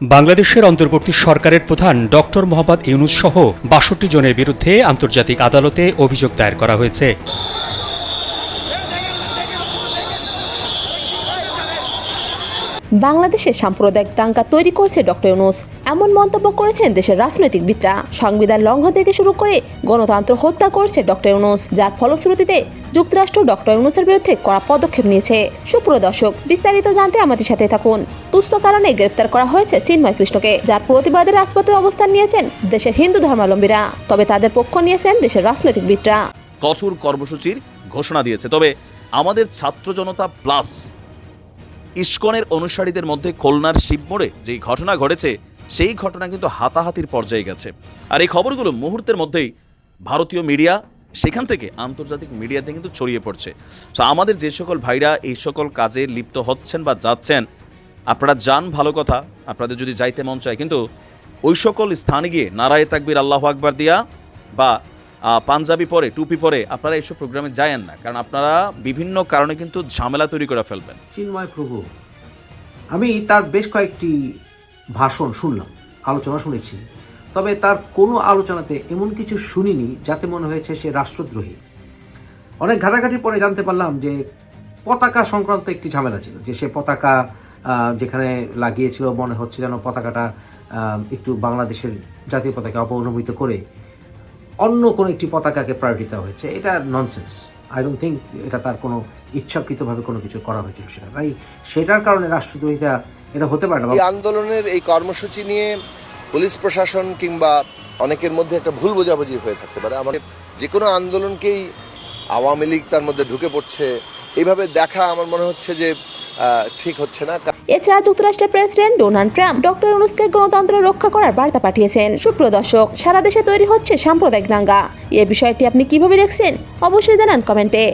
বাংলাদেশের অন্তর্বর্তী সরকারের প্রধান ডক্টর মোহাম্মদ ইউনুস সহ বাষট্টি জনের বিরুদ্ধে আন্তর্জাতিক আদালতে অভিযোগ দায়ের করা হয়েছে। বাংলাদেশে সাম্প্রদায়িক দাঙ্গা তৈরি করছে ডক্টর ইউনুস। এমন মন্তব্য করেছেন দেশের রাজনৈতিকবিদরা। সংবিধান লঙ্ঘন থেকে শুরু করে গণতন্ত্র হত্যা করছে ডক্টর ইউনুস, যার ফলশ্রুতিতে যুক্তরাষ্ট্র ডক্টর ইউনুসের বিরুদ্ধে কড়া পদক্ষেপ নিয়েছে। সুপ্রিয় দর্শক, বিস্তারিত জানতে আমাদের সাথে থাকুন। তুচ্ছ কারণে গ্রেপ্তার করা হয়েছে চিন্ময় কৃষ্ণকে, যার প্রতিবাদে রাজপথে অবস্থান নিয়েছেন দেশের হিন্দু ধর্মাবলম্বীরা। তবে তাদের পক্ষ নিয়েছেন দেশের রাজনৈতিকবিদরা। কঠোর কর্মসূচির ঘোষণা দিয়েছে। তবে আমাদের ছাত্র জনতা প্লাস ইস্কনের অনুসারীদের মধ্যে খুলনার শিবমোড়ে যেই ঘটনা ঘটেছে, সেই ঘটনা কিন্তু হাতাহাতির পর্যায়ে গেছে। আর এই খবরগুলো মুহূর্তের মধ্যেই ভারতীয় মিডিয়া, সেখান থেকে আন্তর্জাতিক মিডিয়াতে কিন্তু ছড়িয়ে পড়ছে। তো আমাদের যে সকল ভাইরা এই সকল কাজে লিপ্ত হচ্ছেন বা যাচ্ছেন, আপনারা যান ভালো কথা, আপনাদের যদি যাইতে মন চায়, কিন্তু ওই সকল স্থানে গিয়ে নারায় তাকবির আল্লাহ আকবার দিয়া বা পাঞ্জাবি পরে, টুপি পরে আপনারা এইসব প্রোগ্রামে যায়েন না। কারণ আপনারা বিভিন্ন কারণে কিন্তু ঝামেলা তৈরি করে ফেলবেন। চিন্ময় প্রভু, আমি তার বেশ কয়েকটি ভাষণ শুনলাম, আলোচনা শুনেছি। তবে তার কোনো আলোচনাতে এমন কিছু শুনিনি যাতে মনে হয়েছে সে রাষ্ট্রদ্রোহী। অনেক ঘাটাঘাটি পরে জানতে পারলাম যে পতাকা সংক্রান্ত একটি ঝামেলা ছিল, যে সে পতাকা যেখানে লাগিয়েছিল মনে হচ্ছে যেন পতাকাটা একটু বাংলাদেশের জাতীয় পতাকা অপনমিত করে অন্য কোনো একটি পতাকাকে প্রায়োরিটি দেওয়া হয়েছে, এটা ননসেন্স আই ডোন্ট থিঙ্ক এটা তার কোনো ইচ্ছাকৃতভাবে কোনো কিছু করা হয়েছিল সেটা। তাই সেটার কারণে রাষ্ট্রদ্রোহিতা এটা হতে পারে না। আন্দোলনের এই কর্মসূচি নিয়ে পুলিশ প্রশাসন কিংবা অনেকের মধ্যে একটা ভুল বোঝাবুঝি হয়ে থাকতে পারে। আমার যে কোনো আন্দোলনকেই আওয়ামী লীগ তার মধ্যে ঢুকে পড়ছে। এইভাবে দেখা আমার মনে হচ্ছে যে ঠিক হচ্ছে না। এছাড়া যুক্তরাষ্ট্রের প্রেসিডেন্ট ডোনাল্ড ট্রাম্প ডক্টর ইউনুসকে গণতন্ত্র রক্ষা করার বার্তা পাঠিয়েছেন। সুপ্রদর্শক সারা দেশে তৈরি হচ্ছে সাম্প্রদায়িক দাঙ্গা। এ বিষয়টি আপনি কীভাবে দেখছেন, অবশ্যই জানান কমেন্টে।